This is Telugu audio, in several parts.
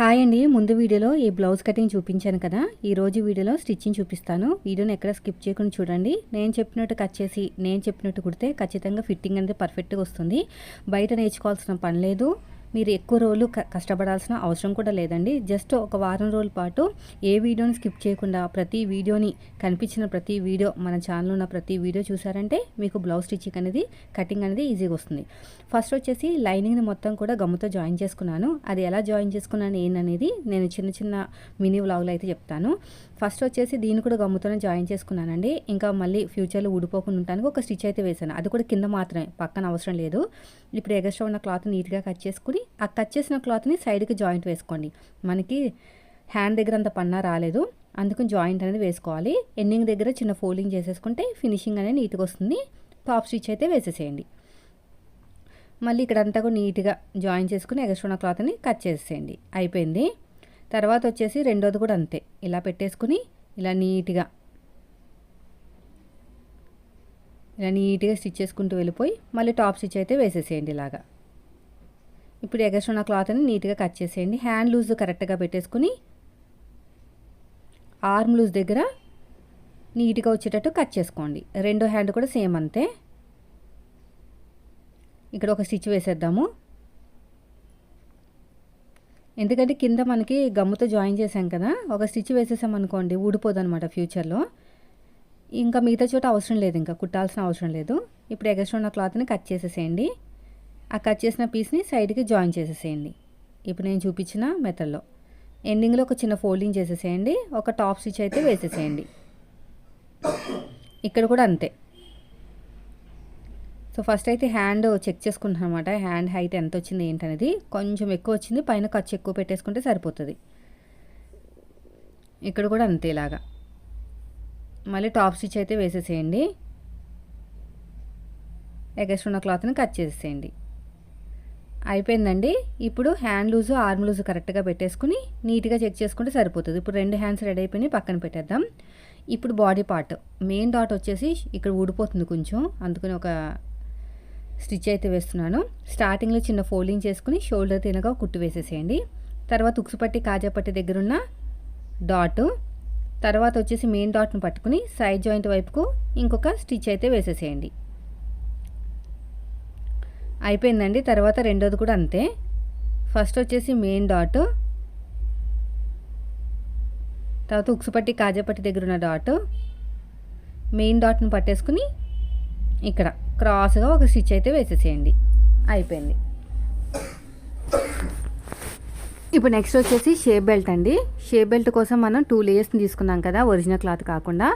హాయ్ అండి. ముందు వీడియోలో ఈ బ్లౌజ్ కటింగ్ చూపించాను కదా. ఈ రోజు వీడియోలో స్టిచ్చింగ్ చూపిస్తాను. వీడియోని ఎక్కడ స్కిప్ చేయకుండా చూడండి. నేను చెప్పినట్టు కట్ చేసి నేను చెప్పినట్టు కుడితే ఖచ్చితంగా ఫిట్టింగ్ అనేది పర్ఫెక్ట్గా వస్తుంది. బయట నేర్చుకోవాల్సిన పని లేదు. మీరు ఎక్కువ రోజులు క- కష్టపడాల్సిన అవసరం కూడా లేదండి. జస్ట్ ఒక వారం రోజుల పాటు ఏ వీడియోని స్కిప్ చేయకుండా ప్రతి వీడియోని కనిపించిన ప్రతి వీడియో మన ఛానల్ ఉన్న ప్రతి వీడియో చూసారంటే మీకు బ్లౌజ్ స్టిచ్చింగ్ అనేది కటింగ్ అనేది ఈజీగా వస్తుంది. ఫస్ట్ వచ్చేసి లైనింగ్ని మొత్తం కూడా గమ్ముతో జాయిన్ చేసుకున్నాను. అది ఎలా జాయిన్ చేసుకున్నాను ఏంటనేది నేను చిన్న చిన్న మినీ వ్లాగ్లో అయితే చెప్తాను. ఫస్ట్ వచ్చేసి దీన్ని కూడా గమ్ముతోనే జాయిన్ చేసుకున్నానండి. ఇంకా మళ్ళీ ఫ్యూచర్లో ఊడిపోకుండా ఉండడానికి ఒక స్టిచ్ అయితే వేసాను అది కూడా కింద మాత్రమే పక్కన అవసరం లేదు. ఇప్పుడు ఎగస్ట్రా ఉన్న క్లాత్ నీట్గా కట్ చేసుకుని ఆ కట్ చేసిన క్లాత్ని సైడ్కి జాయింట్ వేసుకోండి. మనకి హ్యాండ్ దగ్గర అంత పన్నా రాలేదు. అందుకని జాయింట్ అనేది వేసుకోవాలి. ఎండింగ్ దగ్గర చిన్న ఫోల్డింగ్ చేసేసుకుంటే ఫినిషింగ్ అనేది నీట్గా వస్తుంది. టాప్ స్టిచ్ అయితే వేసేసేయండి. మళ్ళీ ఇక్కడంతా కూడా నీట్గా జాయిన్ చేసుకుని ఎగస్ట్రోన క్లాత్ని కట్ చేసేయండి అయిపోయింది. తర్వాత వచ్చేసి రెండోది కూడా అంతే. ఇలా పెట్టేసుకుని ఇలా నీట్గా ఇలా నీట్గా స్టిచ్ చేసుకుంటూ వెళ్ళిపోయి మళ్ళీ టాప్ స్టిచ్ అయితే వేసేసేయండి ఇలాగా. ఇప్పుడు ఎగస్ట్రా ఉన్న క్లాత్ని నీట్గా కట్ చేసేయండి. హ్యాండ్ లూజ్ కరెక్ట్గా పెట్టేసుకుని ఆర్మ్ లూజ్ దగ్గర నీట్గా వచ్చేటట్టు కట్ చేసుకోండి. రెండో హ్యాండ్ కూడా సేమ్ అంతే. ఇక్కడ ఒక స్టిచ్ వేసేద్దాము. ఎందుకంటే కింద మనకి గమ్ముతో జాయిన్ చేసాం కదా ఒక స్టిచ్ వేసేసాం అనుకోండి ఊడిపోదు అనమాట ఫ్యూచర్లో. ఇంకా మిగతా చోట అవసరం లేదు ఇంకా కుట్టాల్సిన అవసరం లేదు. ఇప్పుడు ఎగస్ట్రా ఉన్న క్లాత్ని కట్ చేసేసేయండి. ఆ కట్ చేసిన పీస్ని సైడ్కి జాయిన్ చేసేసేయండి. ఇప్పుడు నేను చూపించిన మెథడ్లో. ఎండింగ్లో ఒక చిన్న ఫోల్డింగ్ చేసేసేయండి. ఒక టాప్ స్టిచ్ అయితే వేసేసేయండి. ఇక్కడ కూడా అంతే. సో ఫస్ట్ అయితే హ్యాండ్ చెక్ చేసుకుంటున్నాను అనమాట హ్యాండ్ హైట్ ఎంత వచ్చింది ఏంటనేది. కొంచెం ఎక్కువ వచ్చింది పైన ఖర్చు ఎక్కువ పెట్టేసుకుంటే సరిపోతుంది. ఇక్కడ కూడా అంతే ఇలాగా. మళ్ళీ టాప్ స్టిచ్ అయితే వేసేసేయండి. ఎగస్ట్ ఉన్న క్లాత్ని కట్ చేసేసేయండి. అయిపోయిందండి. ఇప్పుడు హ్యాండ్ లూజు ఆర్మ్ లూజు కరెక్ట్గా పెట్టేసుకుని నీట్గా చెక్ చేసుకుంటే సరిపోతుంది. ఇప్పుడు రెండు హ్యాండ్స్ రెడీ అయిపోయినాయి పక్కన పెట్టేద్దాం. ఇప్పుడు బాడీ పార్ట్. మెయిన్ డాట్ వచ్చేసి ఇక్కడ ఊడిపోతుంది కొంచెం. అందుకని ఒక స్టిచ్ అయితే వేస్తున్నాను. స్టార్టింగ్లో చిన్న ఫోల్డింగ్ చేసుకుని షోల్డర్ తినగా కుట్టు వేసేసేయండి. తర్వాత ఉక్సుపట్టి కాజాపట్టి దగ్గర ఉన్న డాట్. తర్వాత వచ్చేసి మెయిన్ డాట్ను పట్టుకుని సైడ్ జాయింట్ వైపుకు ఇంకొక స్టిచ్ అయితే వేసేసేయండి. అయిపోయిందండి తర్వాత రెండోది కూడా అంతే. ఫస్ట్ వచ్చేసి మెయిన్ డాట్ తర్వాత ఉక్సుపట్టి కాజాపట్టి దగ్గర ఉన్న డాట్ మెయిన్ డాట్ను పట్టేసుకుని ఇక్కడ క్రాస్గా ఒక స్టిచ్ అయితే వేసేసేయండి. అయిపోయింది. ఇప్పుడు నెక్స్ట్ వచ్చేసి షేప్ బెల్ట్ అండి. షేప్ బెల్ట్ కోసం మనం టూ లేయర్స్ని తీసుకున్నాం కదా ఒరిజినల్ క్లాత్ కాకుండా.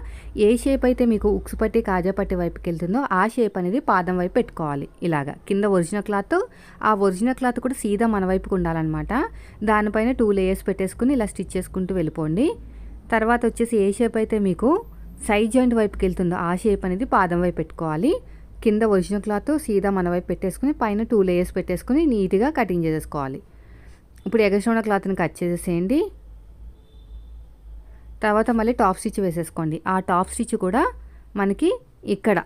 ఏ షేప్ అయితే మీకు ఉక్సు పట్టి కాజా పట్టి వైపుకి వెళ్తుందో ఆ షేప్ అనేది పాదం వైపు పెట్టుకోవాలి. ఇలాగా. కింద ఒరిజినల్ క్లాత్ ఆ ఒరిజినల్ క్లాత్ కూడా సీదా మన వైపుకు ఉండాలన్నమాట. దానిపైన టూ లేయర్స్ పెట్టేసుకుని ఇలా స్టిచ్ చేసుకుంటూ వెళ్ళిపోండి. తర్వాత వచ్చేసి ఏ షేప్ అయితే మీకు సైడ్ జాయింట్ వైపుకి వెళ్తుందో ఆ షేప్ అనేది పాదం వైపు పెట్టుకోవాలి. కింద ఒరిజినల్ క్లాత్ సీదా మన వైపు పెట్టేసుకుని పైన టూ లేయర్స్ పెట్టేసుకుని నీట్గా కటింగ్ చేసేసుకోవాలి. ఇప్పుడు ఎగస్ట్రా క్లాత్ని కట్ చేసేసేయండి. తర్వాత మళ్ళీ టాప్ స్టిచ్ వేసేసుకోండి. ఆ టాప్ స్టిచ్ కూడా మనకి ఇక్కడ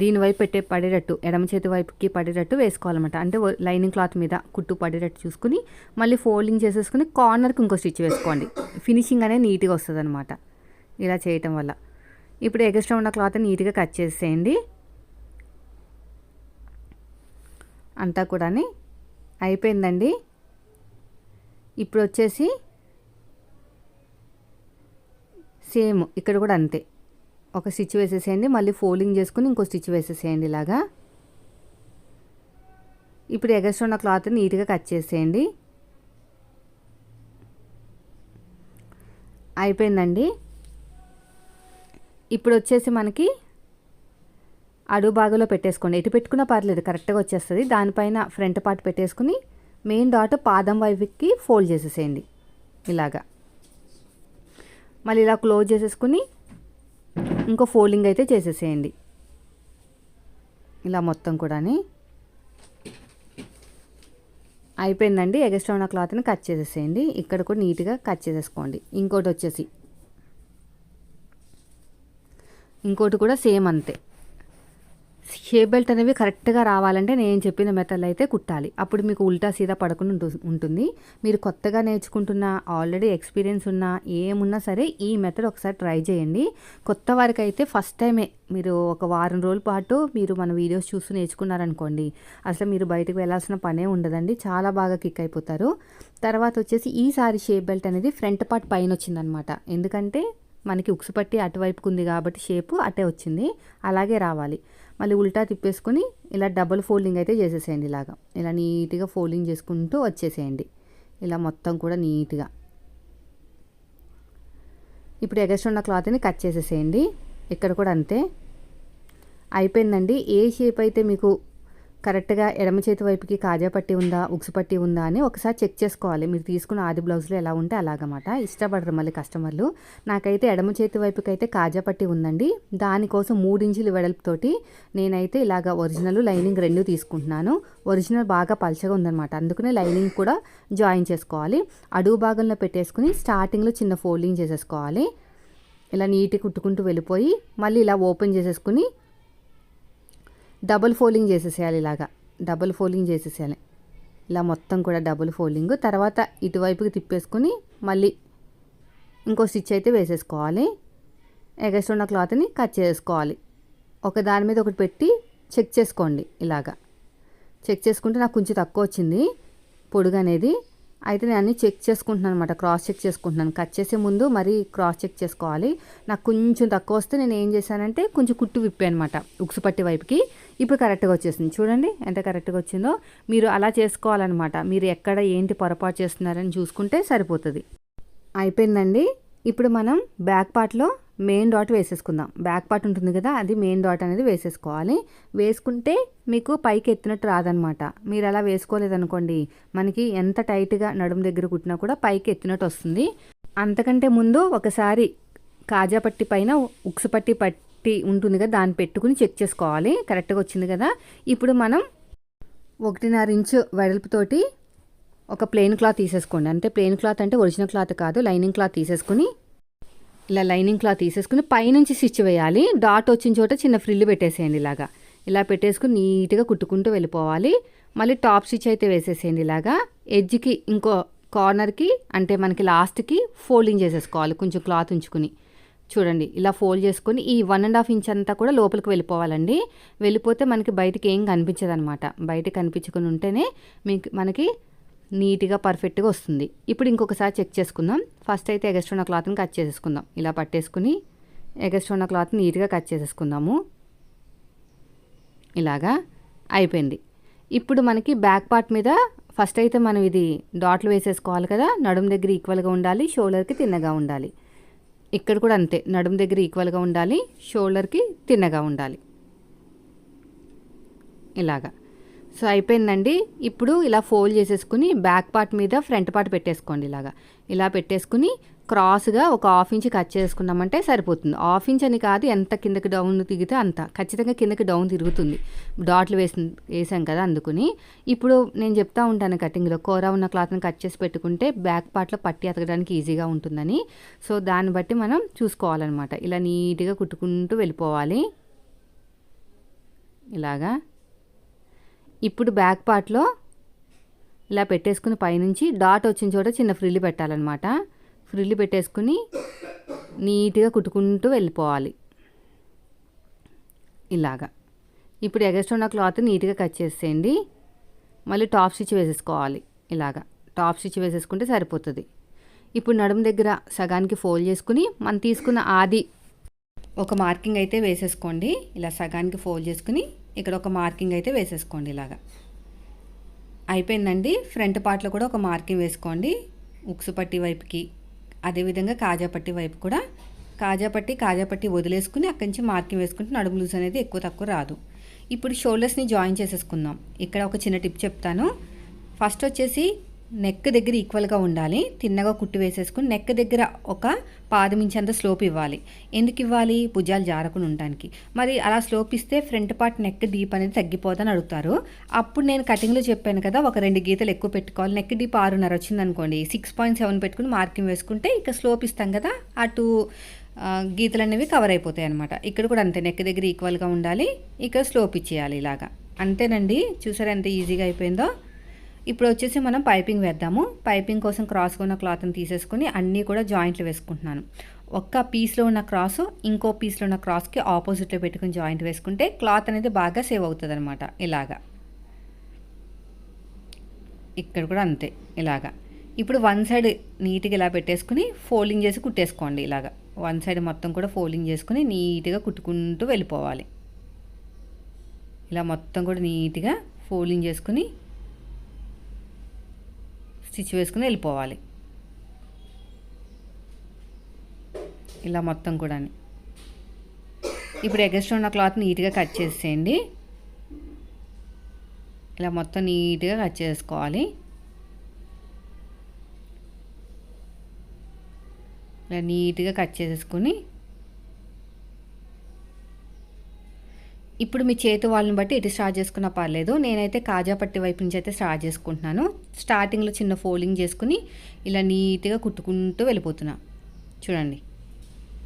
దీని వైపు పెట్టే పడేటట్టు ఎడమ చేతి వైపుకి పడేటట్టు వేసుకోవాలన్నమాట. అంటే లైనింగ్ క్లాత్ మీద కుట్టు పడేటట్టు చూసుకుని మళ్ళీ ఫోల్డింగ్ చేసేసుకుని కార్నర్కి ఇంకో స్టిచ్ వేసుకోండి. ఫినిషింగ్ అనేది నీట్గా వస్తుంది అనమాట ఇలా చేయటం వల్ల. ఇప్పుడు ఎగస్ట్రా ఉన్న క్లాత్ నీట్గా కట్ చేసేయండి అంతా కూడా అయిపోయిందండి. ఇప్పుడు వచ్చేసి సేమ్ ఇక్కడ కూడా అంతే. ఒక స్టిచ్ వేసేసేయండి మళ్ళీ ఫోల్డింగ్ చేసుకుని ఇంకో స్టిచ్ వేసేసేయండి ఇలాగా. ఇప్పుడు ఎగస్ట్ ఉన్న క్లాత్ నీట్గా కట్ చేసేయండి. అయిపోయిందండి. ఇప్పుడు వచ్చేసి మనకి అడుగు భాగంలో పెట్టేసుకోండి. ఎటు పెట్టుకున్నా పర్లేదు కరెక్ట్గా వచ్చేస్తుంది. దానిపైన ఫ్రంట్ పార్ట్ పెట్టేసుకుని మెయిన్ డాట్ పాదం వైపుకి ఫోల్డ్ చేసేసేయండి. ఇలాగా. మళ్ళీ ఇలా క్లోజ్ చేసేసుకుని ఇంకో ఫోల్డింగ్ అయితే చేసేసేయండి. ఇలా మొత్తం కూడాని. అయిపోయిందండి. ఎగస్ట్రా ఉన్న క్లాత్ని కట్ చేసేసేయండి. ఇక్కడ కూడా నీట్గా కట్ చేసేసుకోండి. ఇంకోటి వచ్చేసి. ఇంకోటి కూడా సేమ్ అంతే. షేప్ బెల్ట్ అనేవి కరెక్ట్గా రావాలంటే నేను చెప్పిన మెథడ్లో అయితే కుట్టాలి. అప్పుడు మీకు ఉల్టా సీదా పడకుండా ఉంటుంది. మీరు కొత్తగా నేర్చుకుంటున్న ఆల్రెడీ ఎక్స్పీరియన్స్ ఉన్న ఏమున్నా సరే ఈ మెథడ్ ఒకసారి ట్రై చేయండి. కొత్త వారికి అయితే ఫస్ట్ టైమే మీరు ఒక వారం రోజుల పాటు మీరు మన వీడియోస్ చూస్తూ నేర్చుకున్నారనుకోండి అసలు మీరు బయటకు వెళ్ళాల్సిన పనే ఉండదండి. చాలా బాగా కిక్ అయిపోతారు. తర్వాత వచ్చేసి ఈసారి షేప్ బెల్ట్ అనేది ఫ్రంట్ పార్ట్ పైన వచ్చిందనమాట. ఎందుకంటే మనకి ఉక్సు పట్టి అటువైపుకు ఉంది కాబట్టి షేపు అటే వచ్చింది. అలాగే రావాలి. మళ్ళీ ఉల్టా తిప్పేసుకొని ఇలా డబుల్ ఫోల్డింగ్ అయితే చేసేసేయండి ఇలాగా. ఇలా నీట్గా ఫోల్డింగ్ చేసుకుంటూ వచ్చేసేయండి. ఇలా మొత్తం కూడా నీట్గా. ఇప్పుడు ఎగస్ట్ ఉన్న క్లాత్ని కట్ చేసేసేయండి. ఇక్కడ కూడా అంతే. అయిపోయిందండి. ఏ షేప్ అయితే మీకు కరెక్ట్గా ఎడమ చేతి వైపుకి కాజా పట్టి ఉందా ఉక్సు పట్టి ఉందా అని ఒకసారి చెక్ చేసుకోవాలి. మీరు తీసుకున్న ఆది బ్లౌజ్లో ఎలా ఉంటే అలాగమాట. ఇష్టపడరు మళ్ళీ కస్టమర్లు. నాకైతే ఎడమ చేతి వైపుకి అయితే కాజా పట్టి ఉందండి. దానికోసం మూడించులు వెడల్పుతోటి నేనైతే ఇలాగ ఒరిజినల్ లైనింగ్ రెండు తీసుకుంటున్నాను. ఒరిజినల్ బాగా పలచగా ఉందన్నమాట. అందుకనే లైనింగ్ కూడా జాయిన్ చేసుకోవాలి. అడుగు భాగంలో పెట్టేసుకుని స్టార్టింగ్లో చిన్న ఫోల్డింగ్ చేసేసుకోవాలి. ఇలా నీట్గా కుట్టుకుంటూ వెళ్ళిపోయి మళ్ళీ ఇలా ఓపెన్ చేసేసుకుని డబుల్ ఫోల్డింగ్ చేసేసేయాలి ఇలాగా. డబుల్ ఫోల్డింగ్ చేసేసేయాలి. ఇలా మొత్తం కూడా డబుల్ ఫోల్డింగ్ తర్వాత ఇటువైపుకి తిప్పేసుకుని మళ్ళీ ఇంకో స్టిచ్ అయితే వేసేసుకోవాలి. ఎగస్ట్ ఉన్న క్లాత్ని కట్ చేసుకోవాలి. ఒక దాని మీద ఒకటి పెట్టి చెక్ చేసుకోండి ఇలాగా. చెక్ చేసుకుంటే నాకు కొంచెం తక్కువ వచ్చింది. పొడుగు అనేది అయితే నేను అన్నీ చెక్ చేసుకుంటున్నాను అనమాట క్రాస్ చెక్ చేసుకుంటున్నాను. కట్ చేసే ముందు మరీ క్రాస్ చెక్ చేసుకోవాలి. నాకు కొంచెం తక్కువ వస్తే నేను ఏం చేశానంటే కొంచెం కుట్టు విప్పాను అనమాట ఉక్సు పట్టి వైపుకి. ఇప్పుడు కరెక్ట్గా వచ్చేసింది. చూడండి ఎంత కరెక్ట్గా వచ్చిందో. మీరు అలా చేసుకోవాలన్నమాట. మీరు ఎక్కడ ఏంటి పొరపాటు చేస్తున్నారని చూసుకుంటే సరిపోతుంది. అయిపోయిందండి. ఇప్పుడు మనం బ్యాక్ పార్ట్లో మెయిన్ డాట్ వేసేసుకుందాం. బ్యాక్ పార్ట్ ఉంటుంది కదా అది మెయిన్ డాట్ అనేది వేసేసుకోవాలి. వేసుకుంటే మీకు పైకి ఎత్తినట్టు రాదనమాట. మీరు అలా వేసుకోలేదనుకోండి మనకి ఎంత టైట్గా నడుము దగ్గర కుట్టినా కూడా పైకి ఎత్తినట్టు వస్తుంది. అంతకంటే ముందు ఒకసారి కాజా పట్టి పైన ఉక్సు పట్టి పట్టి ఉంటుంది కదా దాన్ని పెట్టుకుని చెక్ చేసుకోవాలి. కరెక్ట్గా వచ్చింది కదా. ఇప్పుడు మనం ఒకటిన్నర ఇంచు వెడల్పుతోటి ఒక ప్లెయిన్ క్లాత్ తీసేసుకోండి. అంటే ప్లెయిన్ క్లాత్ అంటే ఒరిజినల్ క్లాత్ కాదు లైనింగ్ క్లాత్ తీసేసుకుని ఇలా లైనింగ్ క్లాత్ తీసేసుకుని పైనుంచి స్టిచ్ వేయాలి. డాట్ వచ్చిన చోట చిన్న ఫ్రిల్ పెట్టేసేయండి ఇలాగా. ఇలా పెట్టేసుకుని నీట్గా కుట్టుకుంటూ వెళ్ళిపోవాలి. మళ్ళీ టాప్ స్టిచ్ అయితే వేసేసేయండి ఇలాగా. ఎడ్జ్కి ఇంకో కార్నర్కి అంటే మనకి లాస్ట్కి ఫోల్డింగ్ చేసేసుకోవాలి కొంచెం క్లాత్ ఉంచుకుని. చూడండి ఇలా ఫోల్డ్ చేసుకొని ఈ వన్ అండ్ హాఫ్ ఇంచ్ అంతా కూడా లోపలికి వెళ్ళిపోవాలండి. వెళ్ళిపోతే మనకి బయటికి ఏం కనిపించదు అనమాట బయట కనిపించుకుని ఉంటేనే మీకు మనకి నీట్గా పర్ఫెక్ట్గా వస్తుంది. ఇప్పుడు ఇంకొకసారి చెక్ చేసుకుందాం. ఫస్ట్ అయితే ఎగస్ట్ ఉన్న క్లాత్ని కట్ చేసేసుకుందాం. ఇలా పట్టేసుకుని ఎగస్ట్ ఉన్న క్లాత్ నీట్గా కట్ చేసేసుకుందాము. ఇలాగా అయిపోయింది. ఇప్పుడు మనకి బ్యాక్ పార్ట్ మీద ఫస్ట్ అయితే మనం ఇది డాట్లు వేసేసుకోవాలి కదా. నడుము దగ్గర ఈక్వల్గా ఉండాలి షోల్డర్కి తిన్నగా ఉండాలి. ఇక్కడ కూడా అంతే. నడుము దగ్గర ఈక్వల్గా ఉండాలి షోల్డర్కి తిన్నగా ఉండాలి. ఇలాగా. సో అయిపోయిందండి. ఇప్పుడు ఇలా ఫోల్డ్ చేసేసుకుని బ్యాక్ పార్ట్ మీద ఫ్రంట్ పార్ట్ పెట్టేసుకోండి ఇలాగా. ఇలా పెట్టేసుకుని క్రాస్గా ఒక హాఫ్ ఇంచ్ కట్ చేసుకున్నామంటే సరిపోతుంది. హాఫ్ ఇంచ్ అని కాదు ఎంత కిందకి డౌన్ తిగితే అంత. ఖచ్చితంగా కిందకి డౌన్ తిరుగుతుంది. డాట్లు వేసి వేసాం కదా అందుకుని. ఇప్పుడు నేను చెప్తా ఉంటాను కటింగ్లో కూర ఉన్న క్లాత్ని కట్ చేసి పెట్టుకుంటే బ్యాక్ పార్ట్లో పట్టి అతకడానికి ఈజీగా ఉంటుందని. సో దాన్ని బట్టి మనం చూసుకోవాలన్నమాట. ఇలా నీట్గా కుట్టుకుంటూ వెళ్ళిపోవాలి. ఇలాగా. ఇప్పుడు బ్యాక్ పార్ట్లో ఇలా పెట్టేసుకుని పైనుంచి డాట్ వచ్చిన చోట చిన్న ఫ్రిల్లు పెట్టాలన్నమాట. ఫ్రిల్లు పెట్టేసుకుని నీట్గా కుట్టుకుంటూ వెళ్ళిపోవాలి. ఇలాగా. ఇప్పుడు ఎగస్ట్ ఉన్న క్లాత్ నీట్గా కట్ చేసేయండి. మళ్ళీ టాప్ స్టిచ్ వేసేసుకోవాలి. ఇలాగా. టాప్ స్టిచ్ వేసేసుకుంటే సరిపోతుంది. ఇప్పుడు నడుము దగ్గర సగానికి ఫోల్డ్ చేసుకుని మనం తీసుకున్న ఆది ఒక మార్కింగ్ అయితే వేసేసుకోండి. ఇలా సగానికి ఫోల్డ్ చేసుకుని ఇక్కడ ఒక మార్కింగ్ అయితే వేసేసుకోండి ఇలాగా. అయిపోయిందండి. ఫ్రంట్ పార్ట్లో కూడా ఒక మార్కింగ్ వేసుకోండి. ఉక్సు పట్టి వైపుకి అదేవిధంగా కాజాపట్టి వైపు కూడా. కాజాపట్టి కాజాపట్టి వదిలేసుకుని అక్కడి నుంచి మార్కింగ్ వేసుకుంటే నడుము లూజ్ అనేది ఎక్కువ తక్కువ రాదు. ఇప్పుడు షోల్డర్స్ని జాయిన్ చేసేసుకుందాం. ఇక్కడ ఒక చిన్న టిప్ చెప్తాను. ఫస్ట్ వచ్చేసి నెక్ దగ్గర ఈక్వల్గా ఉండాలి. తిన్నగా కుట్టు వేసేసుకుని నెక్ దగ్గర ఒక పాదం ఇంచంత స్లోప్ ఇవ్వాలి. ఎందుకు ఇవ్వాలి? భుజాలు జారకుండా ఉండడానికి మరి అలా స్లోప్ ఇస్తే ఫ్రంట్ పార్ట్ నెక్ డీప్ అనేది తగ్గిపోదని అడుగుతారు. అప్పుడు నేను కటింగ్లో చెప్పాను కదా ఒక రెండు గీతలు ఎక్కువ పెట్టుకోవాలి. నెక్ డీప్ ఆరున్నర వచ్చింది అనుకోండి సిక్స్ పాయింట్ సెవెన్ పెట్టుకుని మార్కింగ్ వేసుకుంటే ఇక స్లోప్ ఇస్తాం కదా అటు గీతలు అనేవి కవర్ అయిపోతాయి అనమాట ఇక్కడ కూడా అంతే నెక్ దగ్గర ఈక్వల్గా ఉండాలి ఇక్కడ స్లోప్ ఇచ్చేయాలి ఇలాగా. అంతేనండి? చూసారు ఎంత ఈజీగా అయిపోయిందో? ఇప్పుడు వచ్చేసి మనం పైపింగ్ వేద్దాము. పైపింగ్ కోసం క్రాస్గా ఉన్న క్లాత్ని తీసేసుకుని అన్నీ కూడా జాయింట్లు వేసుకుంటున్నాను. ఒక్క పీస్లో ఉన్న క్రాస్ ఇంకో పీస్లో ఉన్న క్రాస్కి ఆపోజిట్లో పెట్టుకుని జాయింట్ వేసుకుంటే క్లాత్ అనేది బాగా సేవ్ అవుతుంది అనమాట ఇలాగా. ఇక్కడ కూడా అంతే. ఇలాగా. ఇప్పుడు వన్ సైడ్ నీట్గా ఇలా పెట్టేసుకుని ఫోల్డింగ్ చేసి కుట్టేసుకోండి ఇలాగా. వన్ సైడ్ మొత్తం కూడా ఫోల్డింగ్ చేసుకుని నీట్గా కుట్టుకుంటూ వెళ్ళిపోవాలి. ఇలా మొత్తం కూడా నీట్గా ఫోల్డింగ్ చేసుకుని స్టిచ్ వేసుకుని వెళ్ళిపోవాలి. ఇలా మొత్తం కూడా ఇప్పుడు ఎగస్ట్రా ఉన్న క్లాత్ నీట్గా కట్ చేసేయండి. ఇలా మొత్తం నీట్గా కట్ చేసుకోవాలి. ఇలా నీట్గా కట్ చేసేసుకొని ఇప్పుడు మీ చేతి వాళ్ళని బట్టి ఎటు స్టార్ట్ చేసుకున్నా పర్లేదు. నేనైతే కాజా పట్టి వైపు నుంచి అయితే స్టార్ట్ చేసుకుంటున్నాను. స్టార్టింగ్లో చిన్న ఫోల్డింగ్ చేసుకుని ఇలా నీట్గా కుట్టుకుంటూ వెళ్ళిపోతున్నా. చూడండి.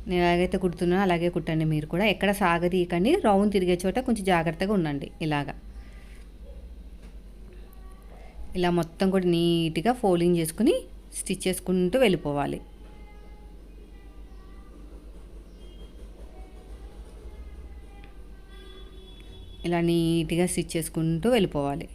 నేను ఎలాగైతే కుడుతున్నానో అలాగే కుట్టండి మీరు కూడా. ఎక్కడ సాగదీయకండి. రౌండ్ తిరిగే చోట కొంచెం జాగ్రత్తగా ఉండండి. ఇలాగా. ఇలా మొత్తం కూడా నీట్గా ఫోల్డింగ్ చేసుకుని స్టిచ్ చేసుకుంటూ వెళ్ళిపోవాలి. ఇలా నీట్గా స్టిచ్ చేసుకుంటూ వెళ్ళిపోవాలి.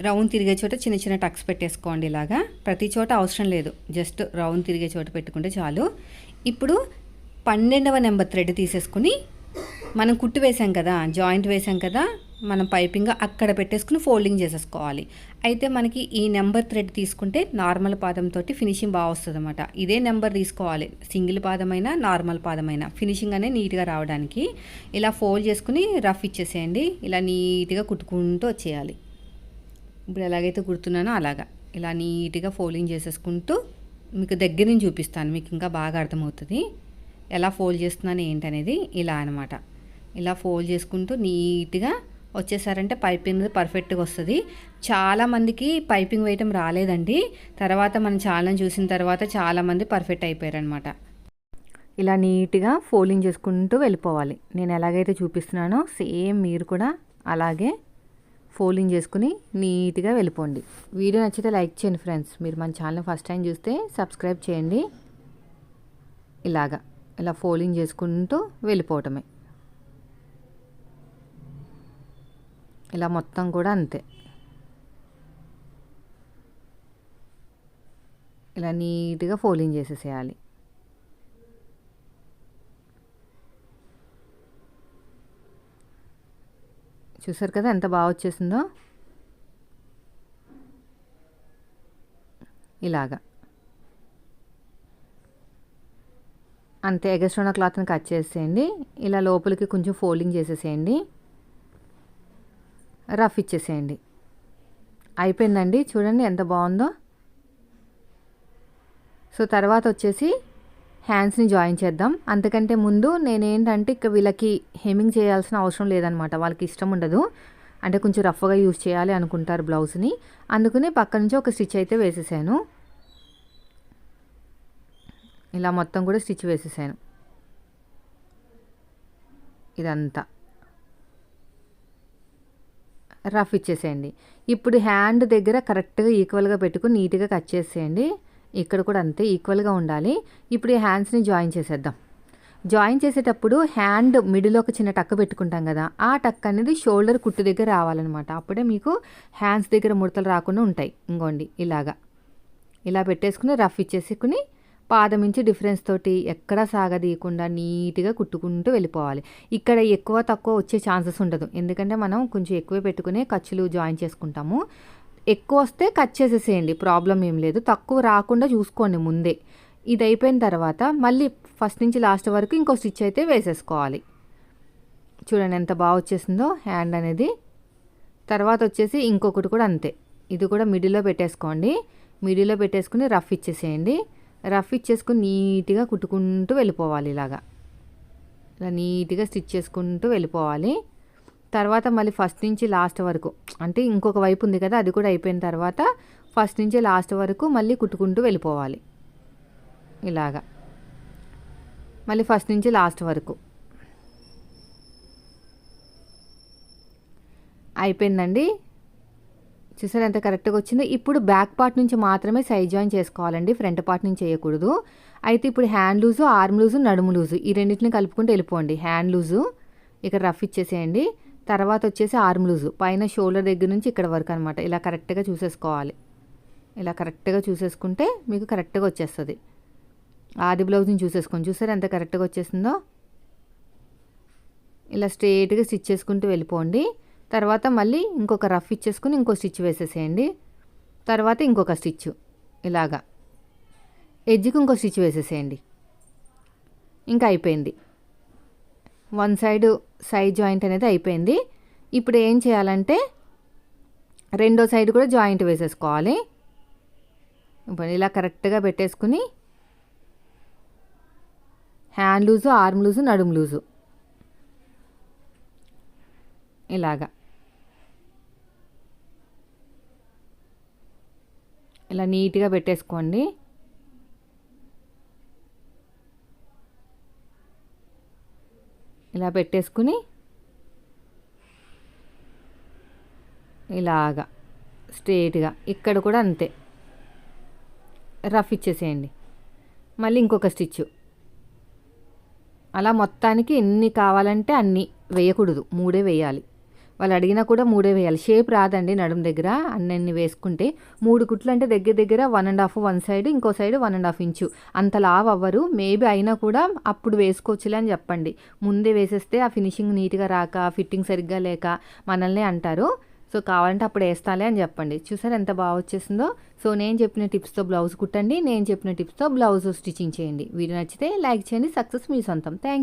రౌండ్ తిరిగే చోట చిన్న చిన్న టక్స్ పెట్టేసుకోండి ఇలాగా. ప్రతి చోట అవసరం లేదు. జస్ట్ రౌండ్ తిరిగే చోట పెట్టుకుంటే చాలు. ఇప్పుడు పన్నెండవ నెంబర్ థ్రెడ్ తీసేసుకుని మనం కుట్టు వేసాం కదా జాయింట్ వేసాం కదా మనం పైపింగ్ అక్కడ పెట్టేసుకుని ఫోల్డింగ్ చేసేసుకోవాలి. అయితే మనకి ఈ నెంబర్ థ్రెడ్ తీసుకుంటే నార్మల్ పాదంతో ఫినిషింగ్ బాగా వస్తుంది అనమాట ఇదే నెంబర్ తీసుకోవాలి. సింగిల్ పాదమైన నార్మల్ పాదమైన ఫినిషింగ్ అనేది నీట్గా రావడానికి ఇలా ఫోల్డ్ చేసుకుని రఫ్ ఇచ్చేసేయండి. ఇలా నీట్గా కుట్టుకుంటూ వచ్చేయాలి. ఇప్పుడు ఎలాగైతే కుడుతున్నానో అలాగా. ఇలా నీట్గా ఫోల్డింగ్ చేసేసుకుంటూ మీకు దగ్గర నుంచి చూపిస్తాను. మీకు ఇంకా బాగా అర్థమవుతుంది. ఎలా ఫోల్డ్ చేస్తున్నాను ఏంటనేది ఇలా అనమాట ఇలా ఫోల్డ్ చేసుకుంటూ నీట్గా వచ్చేసారంటే పైపింగ్ పర్ఫెక్ట్గా వస్తుంది. చాలామందికి పైపింగ్ వేయటం రాలేదండి. తర్వాత మన ఛానల్ చూసిన తర్వాత చాలామంది పర్ఫెక్ట్ అయిపోయారనమాట ఇలా నీట్గా ఫోల్డింగ్ చేసుకుంటూ వెళ్ళిపోవాలి. నేను ఎలాగైతే చూపిస్తున్నానో సేమ్ మీరు కూడా అలాగే ఫోల్డింగ్ చేసుకుని నీట్గా వెళ్ళిపోండి. వీడియో నచ్చితే లైక్ చేయండి ఫ్రెండ్స్. మీరు మన ఛానల్ ఫస్ట్ టైం చూస్తే సబ్స్క్రైబ్ చేయండి. ఇలాగా ఇలా ఫోల్డింగ్ చేసుకుంటూ వెళ్ళిపోవటమే. ఇలా మొత్తం కూడా అంతే. ఇలా నీట్గా ఫోలింగ్ చేసేసేయాలి. చూసారు కదా ఎంత బాగా వచ్చేసిందో? ఇలాగా. అంతే ఎగస్ట్రోనా క్లాత్ని కట్ చేసేయండి. ఇలా లోపలికి కొంచెం ఫోల్డింగ్ చేసేసేయండి. రఫ్ ఇచ్చేసేయండి. అయిపోయిందండి. చూడండి ఎంత బాగుందో. సో తర్వాత వచ్చేసి హ్యాండ్స్ని జాయిన్ చేద్దాం. అంతకంటే ముందు నేనేంటంటే ఇక వీళ్ళకి హెమింగ్ చేయాల్సిన అవసరం లేదనమాట. వాళ్ళకి ఇష్టం ఉండదు. అంటే కొంచెం రఫ్గా యూజ్ చేయాలి అనుకుంటారు బ్లౌజ్ని. అందుకని పక్క నుంచి ఒక స్టిచ్ అయితే వేసేసాను. ఇలా మొత్తం కూడా స్టిచ్ వేసేసాను. ఇదంతా. రఫ్ ఇచ్చేసేయండి. ఇప్పుడు హ్యాండ్ దగ్గర కరెక్ట్గా ఈక్వల్గా పెట్టుకుని నీట్గా కట్ చేసేయండి. ఇక్కడ కూడా అంతే ఈక్వల్గా ఉండాలి. ఇప్పుడు ఈ హ్యాండ్స్ని జాయిన్ చేసేద్దాం. జాయిన్ చేసేటప్పుడు హ్యాండ్ మిడిల్ ఒక చిన్న టక్ పెట్టుకుంటాం కదా ఆ టక్ అనేది షోల్డర్ కుట్టు దగ్గర రావాలన్నమాట. అప్పుడే మీకు హ్యాండ్స్ దగ్గర ముడతలు రాకుండా ఉంటాయి. ఇంకోండి ఇలాగా. ఇలా పెట్టేసుకుని రఫ్ ఇచ్చేసుకుని పాదం నుంచి డిఫరెన్స్ తోటి ఎక్కడా సాగదీయకుండా నీట్గా కుట్టుకుంటూ వెళ్ళిపోవాలి. ఇక్కడ ఎక్కువ తక్కువ వచ్చే ఛాన్సెస్ ఉండదు. ఎందుకంటే మనం కొంచెం ఎక్కువ పెట్టుకునే ఖర్చులు జాయిన్ చేసుకుంటాము. ఎక్కువ వస్తే కట్ చేసేసేయండి. ప్రాబ్లం ఏం లేదు. తక్కువ రాకుండా చూసుకోండి ముందే. ఇది అయిపోయిన తర్వాత మళ్ళీ ఫస్ట్ నుంచి లాస్ట్ వరకు ఇంకో స్టిచ్ అయితే వేసేసుకోవాలి. చూడండి ఎంత బాగా వచ్చేసిందో హ్యాండ్ అనేది. తర్వాత వచ్చేసి ఇంకొకటి కూడా అంతే. ఇది కూడా మిడిల్లో పెట్టేసుకోండి. మిడిల్లో పెట్టేసుకుని రఫ్ ఇచ్చేసేయండి. రఫ్ ఇచ్చేసుకుని నీట్గా కుట్టుకుంటూ వెళ్ళిపోవాలి ఇలాగా. ఇలా నీట్గా స్టిచ్ చేసుకుంటూ వెళ్ళిపోవాలి. తర్వాత మళ్ళీ ఫస్ట్ నుంచి లాస్ట్ వరకు అంటే ఇంకొక వైపు ఉంది కదా అది కూడా అయిపోయిన తర్వాత ఫస్ట్ నుంచి లాస్ట్ వరకు మళ్ళీ కుట్టుకుంటూ వెళ్ళిపోవాలి. ఇలాగా. మళ్ళీ ఫస్ట్ నుంచి లాస్ట్ వరకు. అయిపోయిందండి. చూసారు ఎంత కరెక్ట్గా వచ్చిందో? ఇప్పుడు బ్యాక్ పార్ట్ నుంచి మాత్రమే సైడ్ జాయిన్ చేసుకోవాలండి. ఫ్రంట్ పార్ట్ నుంచి చేయకూడదు. అయితే ఇప్పుడు హ్యాండ్ లూజు ఆర్మ్ లూజు నడుము లూజు ఈ రెండింటిని కలుపుకుంటూ వెళ్ళిపోండి. హ్యాండ్ లూజు ఇక్కడ రఫ్ ఇచ్చేసేయండి. తర్వాత వచ్చేసి ఆర్మ్ లూజు పైన షోల్డర్ దగ్గర నుంచి ఇక్కడ వరకు అనమాట ఇలా కరెక్ట్గా చూసేసుకోవాలి. ఇలా కరెక్ట్గా చూసేసుకుంటే మీకు కరెక్ట్గా వచ్చేస్తుంది. ఆది బ్లౌజ్ని చూసేసుకోండి. చూసారు ఎంత కరెక్ట్గా వచ్చేసిందో? ఇలా స్ట్రేట్గా స్టిచ్ చేసుకుంటూ వెళ్ళిపోండి. తర్వాత మళ్ళీ ఇంకొక రఫ్ ఇచ్చేసుకుని ఇంకో స్టిచ్ వేసేసేయండి. తర్వాత ఇంకొక స్టిచ్. ఇలాగా. ఎడ్జ్కి ఇంకో స్టిచ్ వేసేసేయండి. ఇంకా అయిపోయింది. వన్ సైడ్ సైడ్ జాయింట్ అనేది అయిపోయింది. ఇప్పుడు ఏం చేయాలంటే రెండో సైడ్ కూడా జాయింట్ వేసేసుకోవాలి. ఇప్పుడు ఇలా కరెక్ట్గా పెట్టేసుకుని హ్యాండ్ లూజు ఆర్మ్ లూజు నడుము లూజు. ఇలాగా. ఇలా నీట్గా పెట్టేసుకోండి. ఇలా పెట్టేసుకుని ఇలాగా స్ట్రేట్గా ఇక్కడ కూడా అంతే. రఫ్ ఇచ్చేసేయండి. మళ్ళీ ఇంకొక స్టిచ్. అలా మొత్తానికి ఎన్ని కావాలంటే అన్ని వేయకూడదు. మూడే వేయాలి. వాళ్ళు అడిగినా కూడా మూడే వేయాలి. షేప్ రాదండి నడుము దగ్గర. అన్నీ వేసుకుంటే మూడు కుట్లు అంటే దగ్గర దగ్గర one and half one side ఇంకో side one and half inch. అంత లావ్ అవ్వరు. మేబీ అయినా కూడా అప్పుడు వేసుకోవచ్చులే అని చెప్పండి. ముందే వేసేస్తే ఆ ఫినిషింగ్ నీట్గా రాక ఫిట్టింగ్ సరిగ్గా లేక మనల్ని అంటారు. సో కావాలంటే అప్పుడు వేస్తాలే అని చెప్పండి. చూసారు ఎంత బాగా వచ్చేసిందో? సో నేను చెప్పిన టిప్స్తో బ్లౌజ్ కుట్టండి. నేను చెప్పిన టిప్స్తో బ్లౌజ్ స్టిచ్చింగ్ చేయండి. వీడియో నచ్చితే లైక్ చేయండి. సక్సెస్ మీ సొంతం. థ్యాంక్